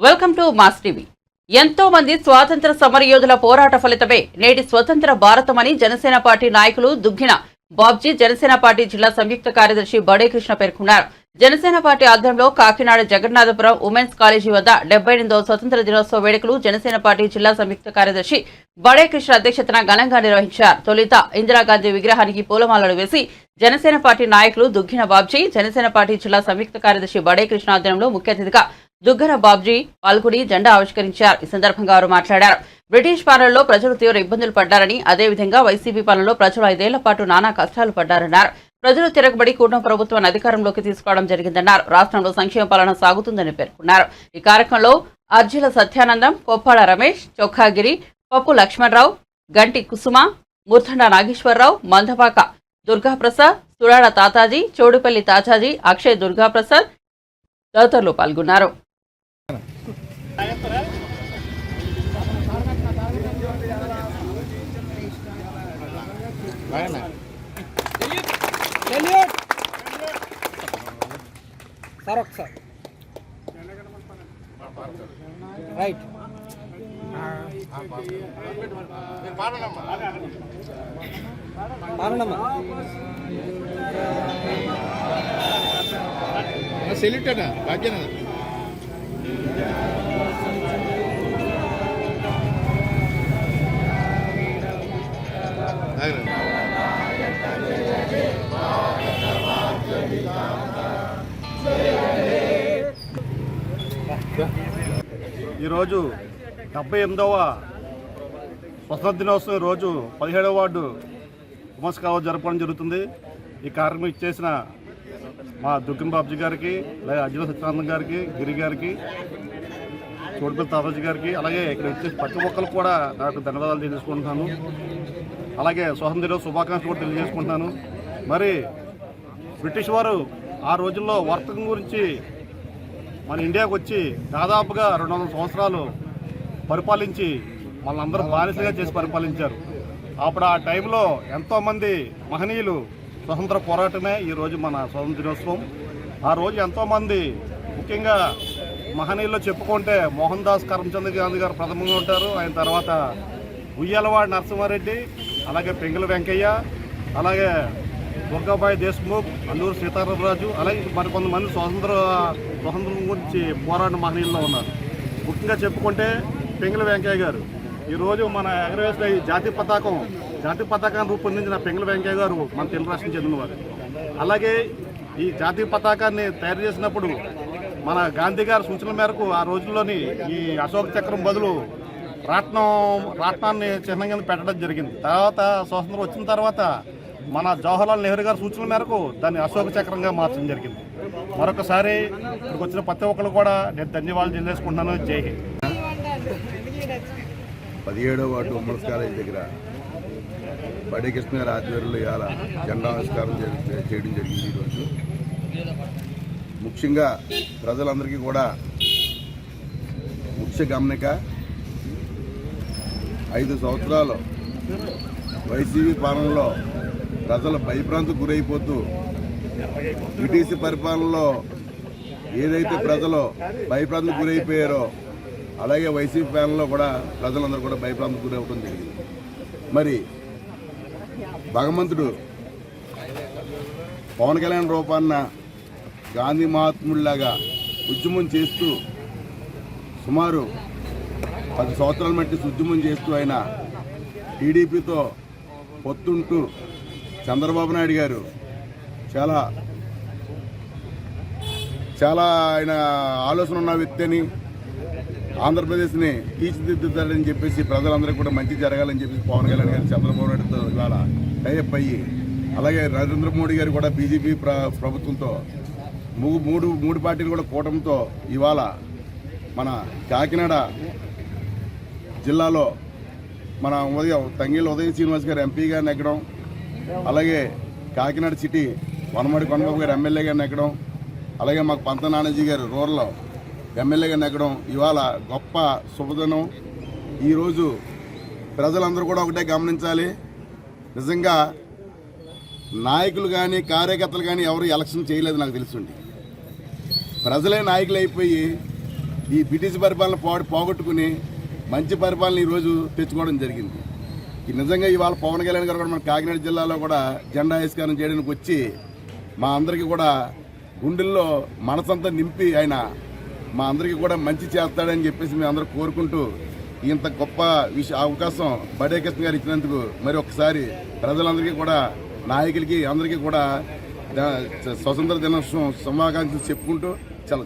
Welcome to mass TV. ఎంతో మంది స్వాతంత్ర సమరయోధుల పోరాట ఫలితమే నేటి స్వతంత్ర భారతమని జనసేన పార్టీ నాయకులు దుగ్గిన బాబ్జీ జనసేన పార్టీ జిల్లా సంయుక్త కార్యదర్శి బడే కృష్ణ పేర్కొన్నారు. జనసేన పార్టీ ఆధ్వర్యంలో కాకినాడ జగన్నాథపురం ఉమెన్స్ కాలేజీ వద్ద డెబ్బై ఎనిమిదవ స్వతంత్ర దినోత్సవ వేడుకలు జనసేన పార్టీ జిల్లా సంయుక్త కార్యదర్శి బడే కృష్ణ అధ్యక్షతన ఘనంగా నిర్వహించారు. తొలుత ఇందిరాగాంధీ విగ్రహానికి పూలమాలలు వేసి జనసేన పార్టీ నాయకులు దుగ్గిన బాబ్జీ జనసేన పార్టీ జిల్లా సంయుక్త కార్యదర్శి బడే కృష్ణ ఆధ్వర్యంలో ముఖ్య అతిథిగా దుగ్గర బాబ్జీ పాల్గొని జెండా ఆవిష్కరించారు. ఈ సందర్భంగా వారు మాట్లాడారు. బ్రిటిష్ పాలనలో ప్రజలు తీవ్ర ఇబ్బందులు పడ్డారని అదేవిధంగా వైసీపీ పాలనలో ప్రజలు ఐదేళ్ళ పాటు నానా కష్టాలు పడ్డారన్నారు. ప్రజలు తిరగబడి కూటమి ప్రభుత్వాన్ని అధికారంలోకి తీసుకోవడం జరిగిందన్నారు. రాష్ట్రంలో సంక్షేమ పాలన సాగుతుందని పేర్కొన్నారు. ఈ కార్యక్రమంలో అర్జుల సత్యానందం కొప్పాడ రమేష్ చొక్కాగిరి పప్పు లక్ష్మణరావు గంటి కుసుమ ముర్తండ నాగేశ్వరరావు మందపాక దుర్గాప్రసాద్ సుడాడ తాతాజీ చోడుపల్లి తాతాజీ అక్షయ్ దుర్గాప్రసాద్ తదితరులు పాల్గొన్నారు. సార్ ఒకసారి రైట్ సెల్యూట్ అన్న. భాగ్యన ఈరోజు డెబ్బై ఎనిమిదవ స్వతంత్ర దినోత్సవం రోజు పదిహేడవ వార్డు ఉమస్ జరపడం జరుగుతుంది. ఈ కార్యక్రమం ఇచ్చేసిన మా దుర్గం బాబుజీ గారికి అలాగే అర్జున సత్యానందం గారికి గిరి గారికి చోటుపల్లి తాతాజీ గారికి అలాగే ఇక్కడ ఇచ్చే ప్రతి ఒక్కరు కూడా నాకు ధన్యవాదాలు తెలియజేసుకుంటున్నాను. అలాగే స్వతంత్ర దినోత్సవ శుభాకాంక్షలు కూడా తెలియజేసుకుంటున్నాను. మరి బ్రిటిష్ వారు ఆ రోజుల్లో వర్తకం గురించి మన ఇండియాకు వచ్చి దాదాపుగా రెండు వందల సంవత్సరాలు పరిపాలించి మనందరూ బానిసగా చేసి పరిపాలించారు. అప్పుడు ఆ టైంలో ఎంతోమంది మహనీయులు స్వతంత్ర పోరాటమే ఈరోజు మన స్వతంత్ర దినోత్సవం. ఆ రోజు ఎంతోమంది ముఖ్యంగా మహనీయుల్లో చెప్పుకుంటే మోహన్ దాస్ కరమ్చంద్ గాంధీ గారు ప్రథమంగా ఉంటారు. ఆయన తర్వాత ఉయ్యాలవాడి నరసింహారెడ్డి అలాగే పెంగుల వెంకయ్య అలాగే బొగ్గాబాయ్ దేశ్ముఖ్ అల్లూరు సీతారామరాజు అలాగే మరి కొంతమంది స్వాతంత్ర స్వాతంత్రం గురించి పోరాడిన మహనీయుల్లో ఉన్నారు. ముఖ్యంగా చెప్పుకుంటే పెంగుల వెంకయ్య గారు. ఈరోజు మన ఎగరవేసిన ఈ జాతీయ పతాకం జాతీయ పతాకాన్ని రూపొందించిన పెంగుల వెంకయ్య గారు మన తెలుగు రాష్ట్రం చెందినవారు. అలాగే ఈ జాతీయ పతాకాన్ని తయారు చేసినప్పుడు మన గాంధీ గారి సూచనల మేరకు ఆ రోజుల్లోని ఈ అశోక చక్రం బదులు రాట్నం రాట్నాన్ని చిహ్నం కింద పెట్టడం జరిగింది. తర్వాత స్వాతంత్రం వచ్చిన తర్వాత మన జవహర్లాల్ నెహ్రూ గారి సూచనల మేరకు దాన్ని అశోక చక్రంగా మార్చడం జరిగింది. మరొకసారి ఇక్కడికి వచ్చిన ప్రతి ఒక్కరు కూడా నేను ధన్యవాదాలు తెలియజేసుకుంటున్నాను. జై హింద్. పదిహేడవ వార్డు ఉమ్మడి కాలేజ్ దగ్గర బడి కృష్ణ గారి ఆధ్వర్యంలో ఇవాళ జెండా ఆవిష్కారం చేయడం జరిగింది ఈరోజు. ముఖ్యంగా ప్రజలందరికీ కూడా ముఖ్య గమనిక ఐదు సంవత్సరాలు వైసీపీ పాలనలో ప్రజలు భయభ్రాంతికి గురైపోతూ బ్రిటిష్ పరిపాలనలో ఏదైతే ప్రజలు భయభ్రాంతికి గురైపోయారో అలాగే వైసీపీ పాలనలో కూడా ప్రజలందరూ కూడా భయభ్రాంతికి గురవడం జరిగింది మరి భగవంతుడు పవన్ కళ్యాణ్ రూపాన్న గాంధీ మహాత్ముడిలాగా ఉద్యమం చేస్తూ సుమారు పది సంవత్సరాల మట్టి ఉద్యమం చేస్తూ ఆయన టీడీపీతో పొత్తుంటూ చంద్రబాబు నాయుడు గారు చాలా చాలా ఆయన ఆలోచన ఉన్న వ్యక్తి అని ఆంధ్రప్రదేశ్ని తీర్చిదిద్దుతాడని చెప్పేసి ప్రజలందరికీ కూడా మంచి జరగాలని చెప్పేసి పవన్ కళ్యాణ్ గారు చంద్రబాబు నాయుడుతో ఇవాళ టైఅప్ అయ్యి అలాగే నరేంద్ర మోడీ గారు కూడా బీజేపీ ప్ర ప్రభుత్వంతో మూడు మూడు మూడు పార్టీలు కూడా కూటమితో ఇవాళ మన కాకినాడ జిల్లాలో మన ఉదయం తంగిళ్ళ ఉదయం శ్రీనివాస్ గారు ఎంపీగా నెగ్గడం అలాగే కాకినాడ సిటీ వనమడి కొనబాబు గారు ఎమ్మెల్యేగా నెగ్గడం అలాగే మాకు పంత నానాజీ గారు రూరల్ ఎమ్మెల్యేగా నెగ్గడం ఇవాళ గొప్ప శుభదినం. ఈరోజు ప్రజలందరూ కూడా ఒకటే గమనించాలి. నిజంగా నాయకులు కానీ కార్యకర్తలు కానీ ఎవరు ఎలక్షన్ చేయలేదు నాకు తెలుసుండి. ప్రజలే నాయకులు అయిపోయి ఈ బ్రిటిష్ పరిపాలన పోగొట్టుకుని మంచి పరిపాలన ఈరోజు తెచ్చుకోవడం జరిగింది. నిజంగా ఇవాళ పవన్ కళ్యాణ్ గారు కూడా మన కాకినాడ జిల్లాలో కూడా జెండా ఆవిష్కారం చేయడానికి వచ్చి మా అందరికీ కూడా గుండెల్లో మనసంతా నింపి ఆయన మా అందరికీ కూడా మంచి చేస్తాడని చెప్పేసి మేము అందరూ కోరుకుంటూ ఇంత గొప్ప విష అవకాశం బడే కృష్ణ గారు ఇచ్చినందుకు మరి ఒకసారి ప్రజలందరికీ కూడా నాయకులకి అందరికీ కూడా స్వతంత్ర దినోత్సవం శుభాకాంక్షలు చెప్పుకుంటూ చాలా